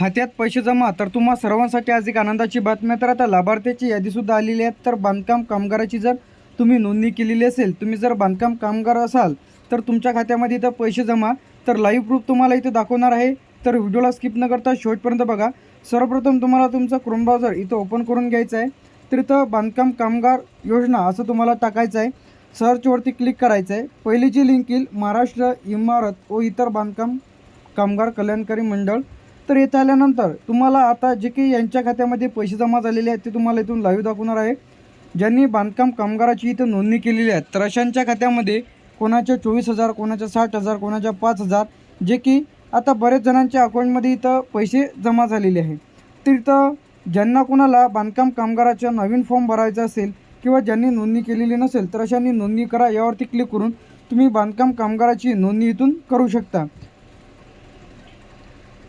खात्यात पैसे जमा? तर तुम्हा सर्वांसाठी आज एक आनंदाची बातमी तर आता लाभार्थ्याची यादीसुद्धा आलेली आहे. तर बांधकाम कामगाराची जर तुम्ही नोंदणी केलेली असेल तुम्ही जर बांधकाम कामगार असाल तर तुमच्या खात्यामध्ये इथं पैसे जमा. तर लाईव्ह प्रूफ तुम्हाला इथं दाखवणार आहे. तर व्हिडिओला स्किप न करता शेवटपर्यंत बघा. सर्वप्रथम तुम्हाला तुमचा क्रोम ब्राउझर इथं ओपन करून घ्यायचं आहे. तर इथं बांधकाम कामगार योजना असं तुम्हाला टाकायचं आहे. सर्चवरती क्लिक करायचं आहे. पहिली जी लिंक येईल महाराष्ट्र इमारत व इतर बांधकाम कामगार कल्याणकारी मंडळ. तर येथे आल्यानंतर तुम्हाला आता जे काही यांच्या खात्यामध्ये पैसे जमा झालेले आहेत ते तुम्हाला इथून लाईव्ह दाखवणार आहे. ज्यांनी बांधकाम कामगाराची इथं नोंदणी केलेली आहे तर अशांच्या खात्यामध्ये कोणाच्या चोवीस हजार कोणाच्या साठ हजार कोणाच्या पाच हजार जे की आता बरेच जणांच्या अकाउंटमध्ये इथं पैसे जमा झालेले आहे. तर इथं ज्यांना कोणाला बांधकाम कामगाराचा नवीन फॉर्म भरायचा असेल किंवा ज्यांनी नोंदणी केलेली नसेल तर अशांनी नोंदणी करा. यावरती क्लिक करून तुम्ही बांधकाम कामगाराची नोंदणी इथून करू शकता.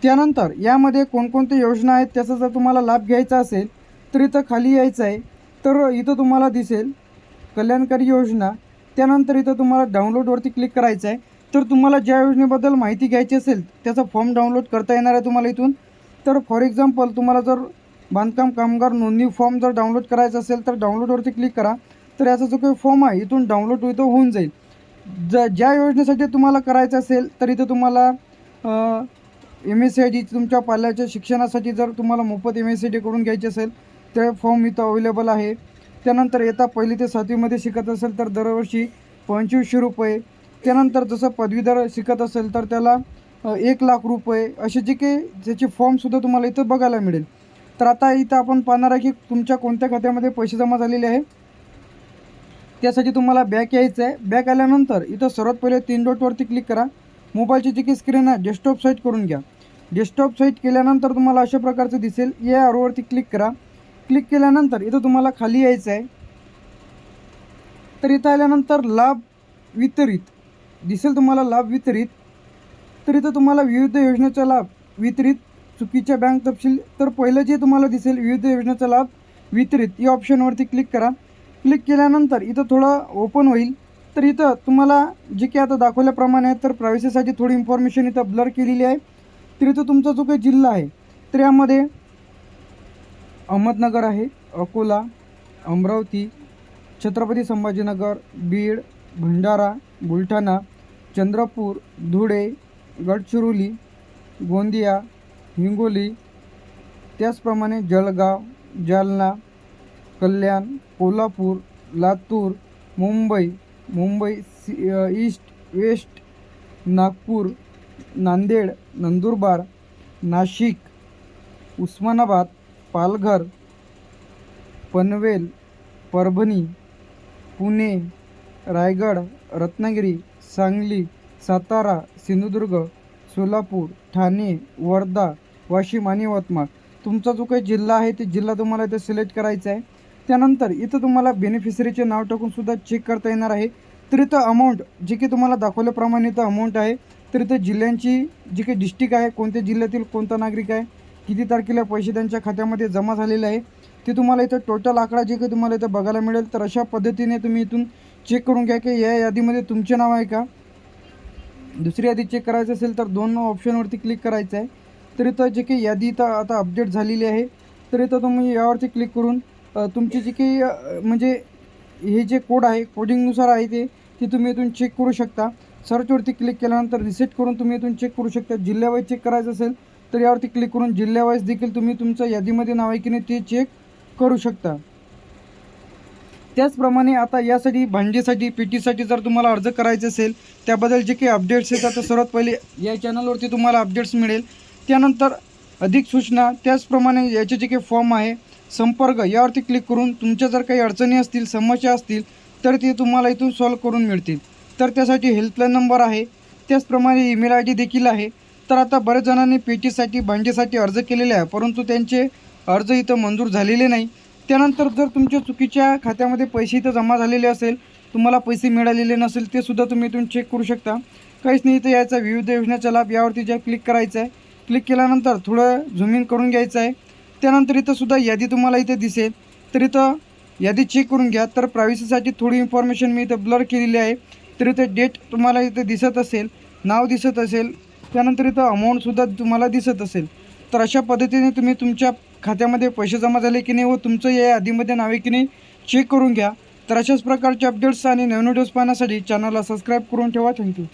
त्यानंतर यामध्ये कोणकोणत्या योजना आहेत त्याचा जर तुम्हाला लाभ घ्यायचा असेल तर इथं खाली यायचं आहे. तर इथं तुम्हाला दिसेल कल्याणकारी योजना. त्यानंतर इथं तुम्हाला डाउनलोडवरती क्लिक करायचं आहे. तर तुम्हाला ज्या योजनेबद्दल माहिती घ्यायची असेल त्याचा फॉर्म डाउनलोड करता येणार आहे तुम्हाला इथून. तर फॉर एक्झाम्पल तुम्हाला जर बांधकाम कामगार नोंदणी फॉर्म जर डाउनलोड करायचा असेल तर डाउनलोडवरती क्लिक करा. तर याचा जो काही फॉर्म आहे इथून डाउनलोड इथं होऊन जाईल. ज ज्या योजनेसाठी तुम्हाला करायचं असेल तर इथं तुम्हाला M S C I T तुमच्या पाल्याच्या शिक्षणासाठी जर तुम्हाला मोफत एम एस सी टी करून घ्यायची असेल ते फॉर्म इथं अवेलेबल आहे. त्यानंतर येता पहिली ते सातवीमध्ये शिकत असेल तर दरवर्षी पंचवीसशे रुपये. त्यानंतर जसं पदवीधर शिकत असेल तर त्याला एक लाख रुपये. असे जे काही त्याचे फॉर्मसुद्धा तुम्हाला इथं बघायला मिळेल. तर आता इथं आपण पाहणार आहे की तुमच्या कोणत्या खात्यामध्ये पैसे जमा झालेले आहे. त्यासाठी तुम्हाला बॅक यायचं आहे बॅक आल्यानंतर इथं सर्वात पहिले तीन डॉटवरती क्लिक करा. मोबाईलची जी काही स्क्रीन आहे. डेस्कटॉप साईट करून घ्या. डेस्कटॉप साईट केल्यानंतर तुम्हाला अशा प्रकारचं दिसेल. या आरोवरती क्लिक करा. क्लिक केल्यानंतर इथं तुम्हाला खाली यायचं आहे तर इथं आल्यानंतर लाभ वितरित. दिसेल तुम्हाला लाभ वितरित. तर इथं तुम्हाला विविध योजनेचा लाभ वितरित. चुकीच्या बँक तपशील. तर पहिलं जे तुम्हाला दिसेल विविध योजनेचा लाभ वितरित. या ऑप्शनवरती क्लिक करा. क्लिक केल्यानंतर इथं थोडं ओपन होईल. तर इथं तुम्हाला जे काही आता दाखवल्याप्रमाणे तर प्रायव्हसीसाठी थोडी इन्फॉर्मेशन इथं ब्लर केलेली आहे. तर इथं तुमचा जो काही जिल्हा आहे तर यामध्ये अहमदनगर आहे अकोला अमरावती छत्रपती संभाजीनगर बीड भंडारा बुलढाणा चंद्रपूर धुळे गडचिरोली गोंदिया हिंगोली त्याचप्रमाणे जळगाव जालना कल्याण कोल्हापूर लातूर मुंबई मुंबई सी ईस्ट वेस्ट नागपूर नांदेड नंदुरबार नाशिक उस्मानाबाद पालघर पनवेल परभणी पुणे रायगड रत्नागिरी सांगली सातारा सिंधुदुर्ग सोलापूर ठाणे वर्धा वाशिम आणि यवतमाळ. तुमचा जो काही जिल्हा आहे ते जिल्हा तुम्हाला इथे सिलेक्ट करायचा आहे. त्यानंतर इथं तुम्हाला बेनिफिशरीचे नाव टाकून सुद्धा चेक करता येणार आहे. तर इथं अमाऊंट जे की तुम्हाला दाखवल्याप्रमाणे इथं अमाऊंट आहे. तर इथं जिल्ह्यांची जी काही डिस्ट्रिक्ट आहे कोणत्या जिल्ह्यातील कोणता नागरिक आहे किती तारखेला पैसे त्यांच्या खात्यामध्ये जमा झालेले आहे ते तुम्हाला इथं टोटल आकडा जे काही तुम्हाला इथं बघायला मिळेल. तर अशा पद्धतीने तुम्ही इथून चेक करून घ्या की या यादीमध्ये तुमचे नाव आहे का. दुसरी यादी चेक करायचं असेल तर दोन ऑप्शनवरती क्लिक करायचं आहे. तर इथं जे काही यादी इथं आता अपडेट झालेली आहे. तर इथं तुम्ही यावरती क्लिक करून तुमची जी काही म्हणजे हे जे कोड आहे कोडिंगनुसार आहे ते ते तुम्ही इथून चेक करू शकता. सर्चवरती क्लिक केल्यानंतर रिसेट करून तुम्ही इथून चेक करू शकता. जिल्ह्यावाईज चेक करायचं असेल तर यावरती क्लिक करून जिल्ह्यावाईज देखील तुम्ही तुमचं यादीमध्ये नाव आहे की नाही ते चेक करू शकता. त्याचप्रमाणे आता यासाठी भांडीसाठी पेटीसाठी जर तुम्हाला अर्ज करायचे असेल त्याबद्दल जे काही अपडेट्स येतात तर सर्वात पहिले या चॅनलवरती तुम्हाला अपडेट्स मिळेल. त्यानंतर अधिक सूचना त्याचप्रमाणे याचे जे काही फॉर्म आहे संपर्क यावरती क्लिक करून तुमच्या जर काही अडचणी असतील समस्या असतील तर ते तुम्हाला इथून सॉल्व करून मिळतील. तर त्यासाठी हेल्पलाईन नंबर आहे. त्याचप्रमाणे ईमेल आय डी देखील आहे. तर आता बऱ्याच जणांनी पेटीसाठी भांडीसाठी अर्ज केलेले आहे परंतु त्यांचे अर्ज इथं मंजूर झालेले नाही. त्यानंतर जर तुमच्या चुकीच्या खात्यामध्ये पैसे इथं जमा झालेले असेल तुम्हाला पैसे मिळालेले नसेल ते सुद्धा तुम्ही इथून चेक करू शकता. काहीच नाही इथं यायचा विविध योजनेचा लाभ यावरती ज्या क्लिक करायचा आहे क्लिक केल्यानंतर थोडं झूम इन करून घ्यायचं आहे. त्यानंतर इथं सुद्धा यादी तुम्हाला इथे दिसेल. तर इथं यादी चेक करून घ्या. तर प्रायव्हसीसाठी थोडी इन्फॉर्मेशन मी इथं ब्लर केलेली आहे. तर इथं डेट तुम्हाला इथं दिसत असेल नाव दिसत असेल त्यानंतर इथं अमाऊंटसुद्धा तुम्हाला दिसत असेल. तर अशा पद्धतीने तुम्ही तुमच्या खात्यामध्ये पैसे जमा झाले की नाही व तुमचं या यादीमध्ये नाव आहे की नाही चेक करून घ्या. तर अशाच प्रकारचे अपडेट्स आणि नवीन व्हिडिओज पाहण्यासाठी चॅनलला सबस्क्राईब करून ठेवा. थँक्यू